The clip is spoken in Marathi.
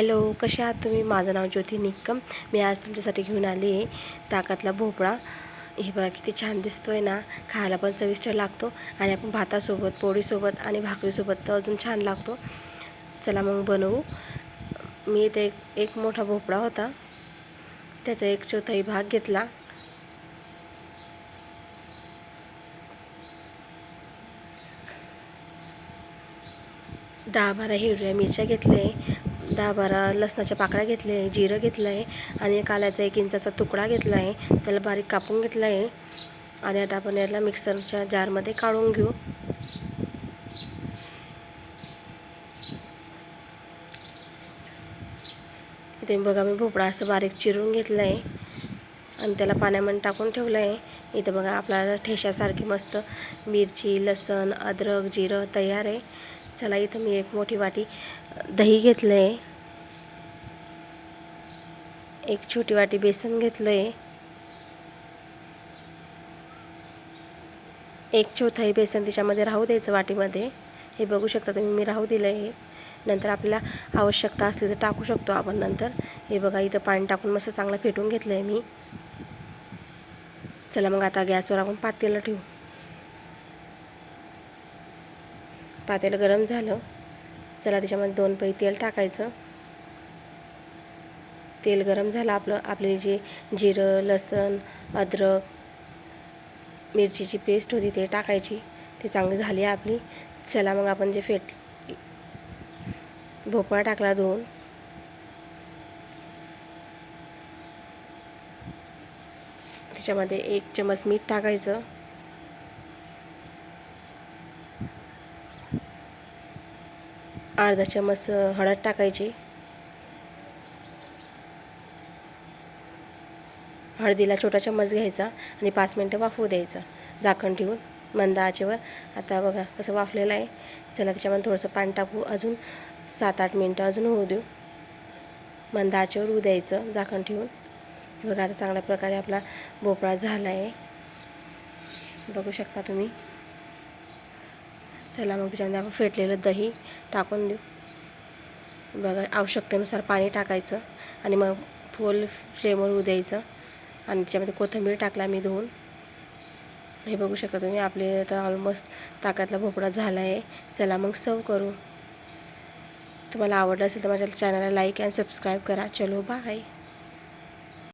हॅलो कशा आहात तुम्ही? माझं नाव ज्योती निक्कम. मी आज तुमच्यासाठी घेऊन आली आहे ताकातला भोपळा. हे बघा किती छान दिसतो आहे ना. खायला पण चविष्ट लागतो आणि आपण भातासोबत पोळीसोबत आणि भाकरीसोबत तर अजून छान लागतो. चला मग बनवू. मी इथे एक एक मोठा भोपळा होता. त्याचा एक चौथाई भाग घेतला. दहा बारा हिरव्या मिरच्या घेतल्या आहे. दहा बारा लसणाच्या पाकळ्या घेतल्या आहे जिरं घेतलं आहे आणि एक आल्याचा एक इंचाचा तुकडा घेतला आहे. त्याला बारीक कापून घेतला आहे आणि आता आपण याला मिक्सरच्या जारमध्ये काढून घेऊ. इथे बघा मी भोपळा असं बारीक चिरून घेतलं आहे आणि त्याला पाण्यामध्ये टाकून ठेवलं आहे. इथं बघा आपल्याला ठेशासारखी मस्त मिरची लसण अद्रक जिरं तयार आहे. चला इथं मी एक मोठी वाटी दही घेतलं आहे एक छोटी वाटी बेसन घेतलं आहे एक चौथाई बेसन तिच्यामध्ये राहू द्यायचं वाटीमध्ये. हे बघू शकता तुम्ही मी राहू दिलं आहे नंतर आपल्याला आवश्यकता असली तर टाकू शकतो आपण नंतर. हे बघा इथं पाणी टाकून मस्त चांगलं फेटून घेतलं आहे मी. चला मग आता गॅसवर आपण पातेलं ठेवू. पातेलं गरम झालं. चला त्याच्यामध्ये दोन पै तेल टाकायचं. तेल गरम झालं आपलं आपले जे जिरं लसण अद्रक मिरचीची पेस्ट होती ते टाकायची. ती चांगली झाली आपली. चला मग आपण जे फेट भोपळा टाकला दोन. त्याच्यामध्ये एक चमच मीठ टाकायचं. अर्धा चमच हळद टाकायची. हळदीला छोटा चम्मच घ्यायचा आणि पाच मिनटं वाफवू द्यायचा. झाकण ठेवून मंद आचेवर. आता बघा कसं वाफलेलं आहे. चला त्याच्यामध्ये थोडंसं पाणी टाकू. अजून सात आठ मिनटं अजून होऊ देऊ. मंद आचेवर होऊ द्यायचं झाकण ठेवून. बघा आता चांगल्या प्रकारे आपला भोपळा झाला आहे. बघू शकता तुम्ही. चला मग त्याच्यामध्ये आपण फेटलेलं दही टाकून देऊ. बघा आवश्यकतेनुसार पाणी टाकायचं आणि मग फुल फ्लेमवर होऊ द्यायचं. आणि त्याच्यामध्ये कोथिंबीर टाकला मी धुवून. हे बघू शकता तुम्ही आपले आता ऑलमोस्ट ताकातला भोपळा झाला आहे. चला मग सर्व करू. तुम्हाला आवडलं असेल तर माझ्या चॅनलला लाईक अँड सबस्क्राईब करा. चलो बाय